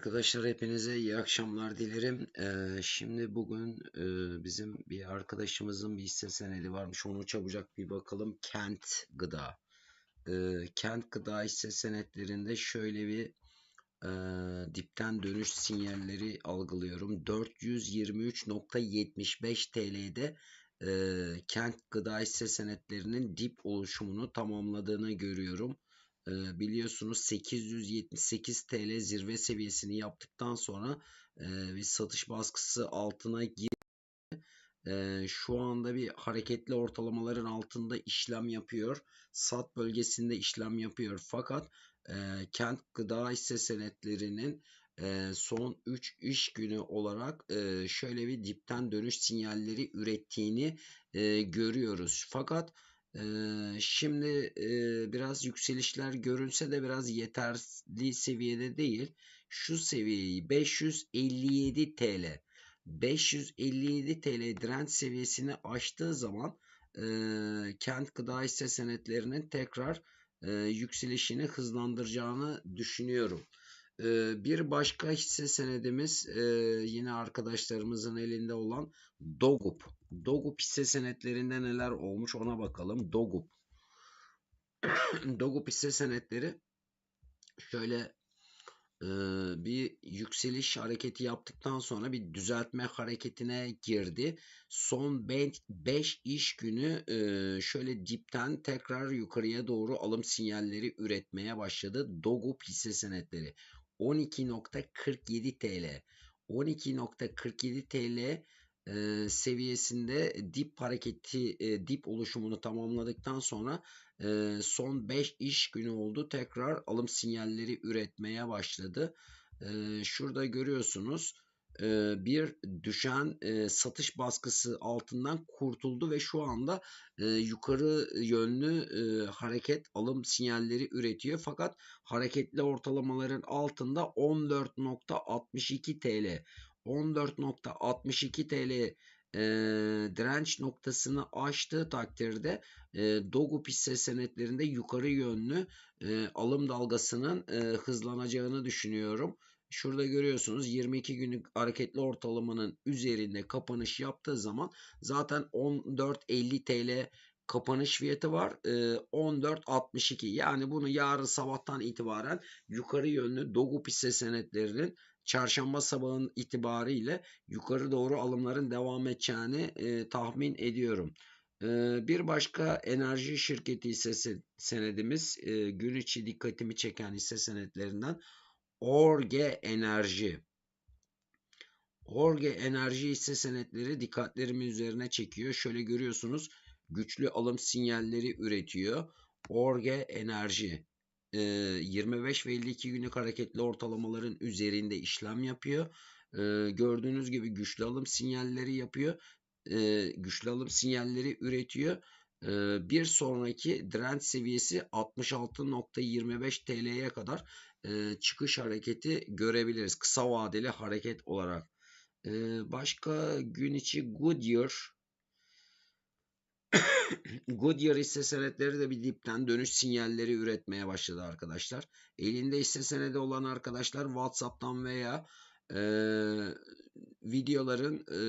Arkadaşlar hepinize iyi akşamlar dilerim. Ee, şimdi bugün e, bizim bir arkadaşımızın bir hisse senedi varmış. Onu çabucak bir bakalım. Kent Gıda. Ee, Kent Gıda hisse senetlerinde şöyle bir e, dipten dönüş sinyalleri algılıyorum. 423.75 TL'de e, Kent Gıda hisse senetlerinin dip oluşumunu tamamladığını görüyorum. Biliyorsunuz 878 TL zirve seviyesini yaptıktan sonra bir satış baskısı altına girdi. Şu anda bir hareketli ortalamaların altında işlem yapıyor. Sat bölgesinde işlem yapıyor. Fakat kent gıda hisse senetlerinin son 3 iş günü olarak şöyle bir dipten dönüş sinyalleri ürettiğini görüyoruz. Fakat ee, şimdi biraz yükselişler görünse de biraz yeterli seviyede değil. Şu seviyeyi 557 TL 557 TL direnç seviyesini aştığı zaman kent gıda hisse senetlerinin tekrar yükselişini hızlandıracağını düşünüyorum. Bir başka hisse senedimiz yine arkadaşlarımızın elinde olan Dogup. Dogup hisse senetlerinde neler olmuş ona bakalım. Dogup. Dogup hisse senetleri şöyle bir yükseliş hareketi yaptıktan sonra bir düzeltme hareketine girdi. Son 5 iş günü şöyle dipten tekrar yukarıya doğru alım sinyalleri üretmeye başladı. Dogup hisse senetleri. 12.47 TL. 12.47 TL e, seviyesinde dip hareketi, e, dip oluşumunu tamamladıktan sonra e, son 5 iş günü oldu. Tekrar alım sinyalleri üretmeye başladı. E, şurada görüyorsunuz bir düşen satış baskısı altından kurtuldu ve şu anda yukarı yönlü hareket alım sinyalleri üretiyor. Fakat hareketli ortalamaların altında 14.62 TL 14.62 TL e, direnç noktasını aştığı takdirde e, Dogu hisse senetlerinde yukarı yönlü e, alım dalgasının e, hızlanacağını düşünüyorum. Şurada görüyorsunuz 22 günlük hareketli ortalamanın üzerinde kapanış yaptığı zaman zaten 14.50 TL kapanış fiyatı var. E, 14.62 yani bunu yarın sabahtan itibaren yukarı yönlü Dogu hisse senetlerinin çarşamba sabahın itibariyle yukarı doğru alımların devam edeceğini e, tahmin ediyorum. E, bir başka enerji şirketi hisse senedimiz e, gün içi dikkatimi çeken hisse senetlerinden Orge Enerji. Orge Enerji hisse senetleri dikkatlerimi üzerine çekiyor. Şöyle görüyorsunuz güçlü alım sinyalleri üretiyor. Orge Enerji 25 ve 52 günlük hareketli ortalamaların üzerinde işlem yapıyor. Gördüğünüz gibi güçlü alım sinyalleri yapıyor. Güçlü alım sinyalleri üretiyor. Bir sonraki direnç seviyesi 66.25 TL'ye kadar çıkış hareketi görebiliriz. Kısa vadeli hareket olarak. Başka gün içi Goodyear Goodyear hisse senetleri de bir dipten dönüş sinyalleri üretmeye başladı arkadaşlar. Elinde hisse senedi olan arkadaşlar WhatsApp'tan veya e, videoların e,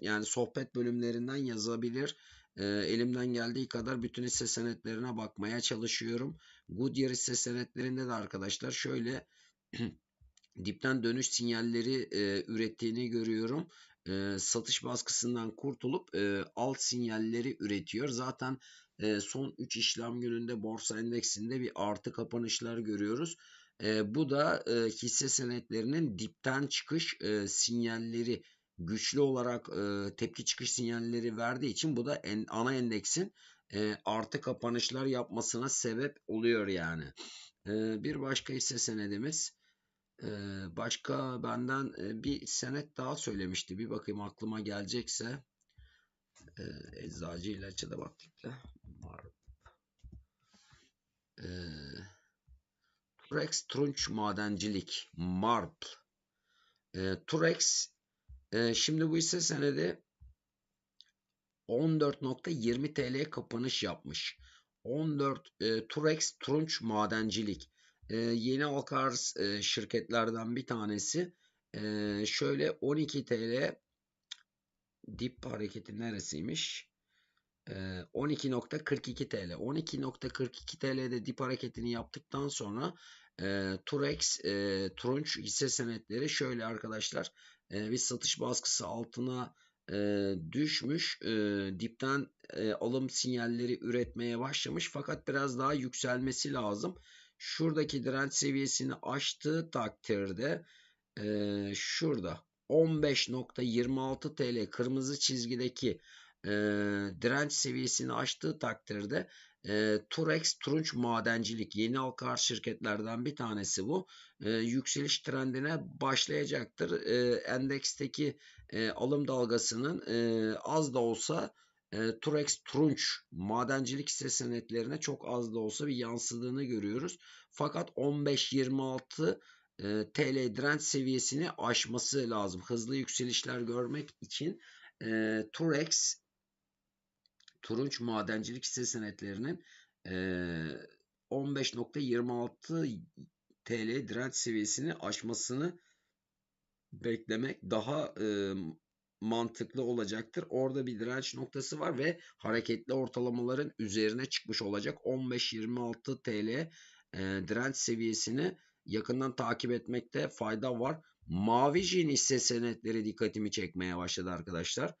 yani sohbet bölümlerinden yazabilir. E, elimden geldiği kadar bütün hisse senetlerine bakmaya çalışıyorum. Goodyear hisse senetlerinde de arkadaşlar şöyle dipten dönüş sinyalleri e, ürettiğini görüyorum e, satış baskısından kurtulup e, alt sinyalleri üretiyor. Zaten e, son 3 işlem gününde borsa endeksinde bir artı kapanışlar görüyoruz. E, bu da e, hisse senetlerinin dipten çıkış e, sinyalleri güçlü olarak e, tepki çıkış sinyalleri verdiği için bu da en, ana endeksin e, artı kapanışlar yapmasına sebep oluyor yani. E, bir başka hisse senedimiz başka benden bir senet daha söylemişti. Bir bakayım aklıma gelecekse. Eczacı ilaççı da baktık da. Turex Trunç Madencilik. MARP. Turex şimdi bu ise senedi 14.20 TL kapanış yapmış. 14 e, Turex Trunç Madencilik e, yeni arz e, şirketlerden bir tanesi. E, şöyle 12 TL dip hareketi neresiymiş? E, 12.42 TL. 12.42 TL'de dip hareketini yaptıktan sonra e, Turex, e, Turunç hisse senetleri şöyle arkadaşlar e, bir satış baskısı altına e, düşmüş. E, dipten e, alım sinyalleri üretmeye başlamış fakat biraz daha yükselmesi lazım. Şuradaki direnç seviyesini aştığı takdirde e, şurada 15.26 TL kırmızı çizgideki e, direnç seviyesini aştığı takdirde e, Turex Turunç Madencilik yeni halka arz şirketlerden bir tanesi bu. E, yükseliş trendine başlayacaktır. E, endeksteki e, alım dalgasının e, az da olsa e, Turex Turunç madencilik hisse senetlerine çok az da olsa bir yansıdığını görüyoruz. Fakat 15-26 e, TL direnç seviyesini aşması lazım. Hızlı yükselişler görmek için e, Turex Turunç madencilik hisse senetlerinin e, 15.26 TL direnç seviyesini aşmasını beklemek daha e, mantıklı olacaktır. Orada bir direnç noktası var ve hareketli ortalamaların üzerine çıkmış olacak. 15-26 TL e, direnç seviyesini yakından takip etmekte fayda var. Mavi jin hisse senetleri dikkatimi çekmeye başladı arkadaşlar.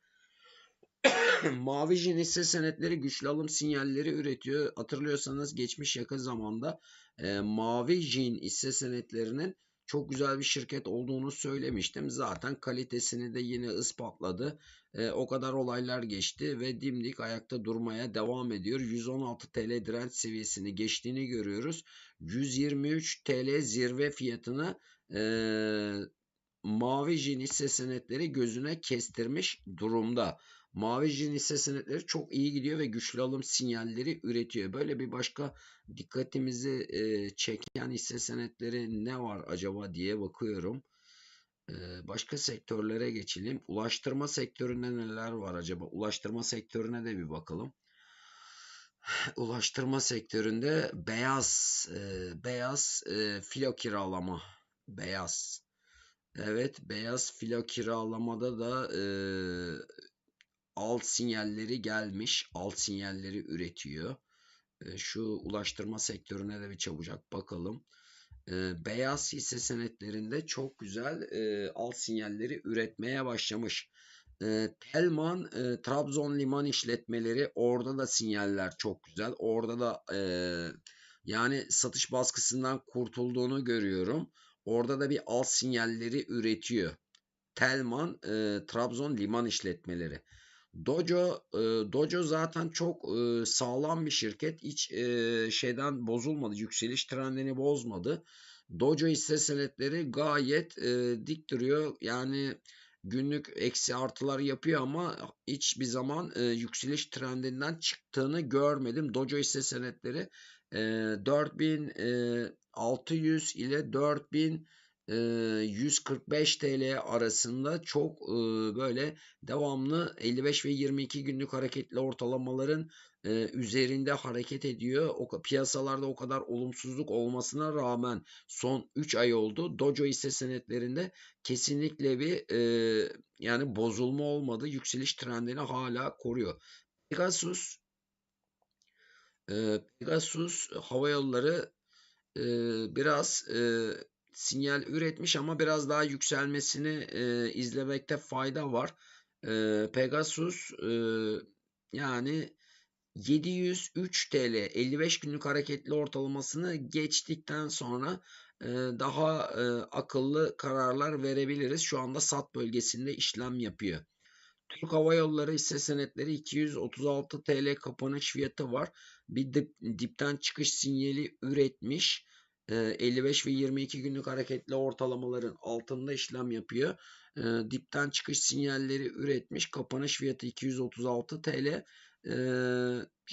Mavi jin hisse senetleri güçlü alım sinyalleri üretiyor. Hatırlıyorsanız geçmiş yakın zamanda e, Mavi jin hisse senetlerinin çok güzel bir şirket olduğunu söylemiştim. Zaten kalitesini de yine ispatladı. E, o kadar olaylar geçti ve dimdik ayakta durmaya devam ediyor. 116 TL direnç seviyesini geçtiğini görüyoruz. 123 TL zirve fiyatını e, mavi jin hisse senetleri gözüne kestirmiş durumda. Mavi jin hisse senetleri çok iyi gidiyor ve güçlü alım sinyalleri üretiyor. Böyle bir başka dikkatimizi e, çeken hisse senetleri ne var acaba diye bakıyorum. E, başka sektörlere geçelim. Ulaştırma sektöründe neler var acaba? Ulaştırma sektörüne de bir bakalım. Ulaştırma sektöründe beyaz e, beyaz e, filo kiralama beyaz Evet beyaz filo kiralamada da e, alt sinyalleri gelmiş. Alt sinyalleri üretiyor. E, şu ulaştırma sektörüne de bir çabucak bakalım. E, beyaz hisse senetlerinde çok güzel e, alt sinyalleri üretmeye başlamış. Telman Trabzon liman işletmeleri orada da sinyaller çok güzel. Orada da yani satış baskısından kurtulduğunu görüyorum. Orada da bir alt sinyalleri üretiyor. Telman e, Trabzon liman işletmeleri. Dojo e, Dojo zaten çok e, sağlam bir şirket. Hiç e, şeyden bozulmadı. Yükseliş trendini bozmadı. Dojo hisse senetleri gayet e, dik duruyor. Yani günlük eksi artılar yapıyor ama hiçbir zaman yükseliş trendinden çıktığını görmedim. Dojo hisse senetleri e, 4600 ile 4000 145 TL arasında çok böyle devamlı 55 ve 22 günlük hareketli ortalamaların üzerinde hareket ediyor. O piyasalarda o kadar olumsuzluk olmasına rağmen son 3 ay oldu. Dojo hisse senetlerinde kesinlikle bir yani bozulma olmadı. Yükseliş trendini hala koruyor. Pegasus Pegasus Hava Yolları biraz sinyal üretmiş ama biraz daha yükselmesini e, izlemekte fayda var. E, Pegasus e, yani 703 TL 55 günlük hareketli ortalamasını geçtikten sonra e, daha e, akıllı kararlar verebiliriz. Şu anda sat bölgesinde işlem yapıyor. Türk Hava Yolları hisse senetleri 236 TL kapanış fiyatı var. Bir dip, dipten çıkış sinyali üretmiş. 55 ve 22 günlük hareketli ortalamaların altında işlem yapıyor. Dipten çıkış sinyalleri üretmiş. Kapanış fiyatı 236 TL.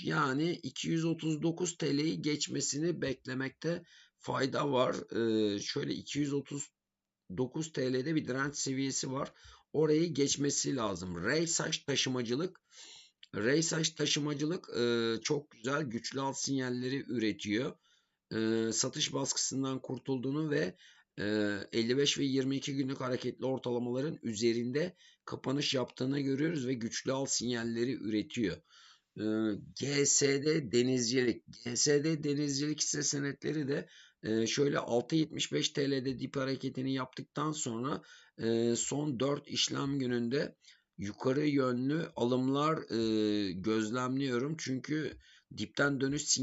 Yani 239 TL'yi geçmesini beklemekte fayda var. Şöyle 239 TL'de bir direnç seviyesi var. Orayı geçmesi lazım. Ray saç taşımacılık Ray saç taşımacılık çok güzel güçlü alt sinyalleri üretiyor. E, satış baskısından kurtulduğunu ve e, 55 ve 22 günlük hareketli ortalamaların üzerinde kapanış yaptığını görüyoruz ve güçlü al sinyalleri üretiyor. E, GSD denizcilik. GSD denizcilik hisse senetleri de e, şöyle 6.75 TL'de dip hareketini yaptıktan sonra e, son 4 işlem gününde yukarı yönlü alımlar e, gözlemliyorum. Çünkü dipten dönüş sinyali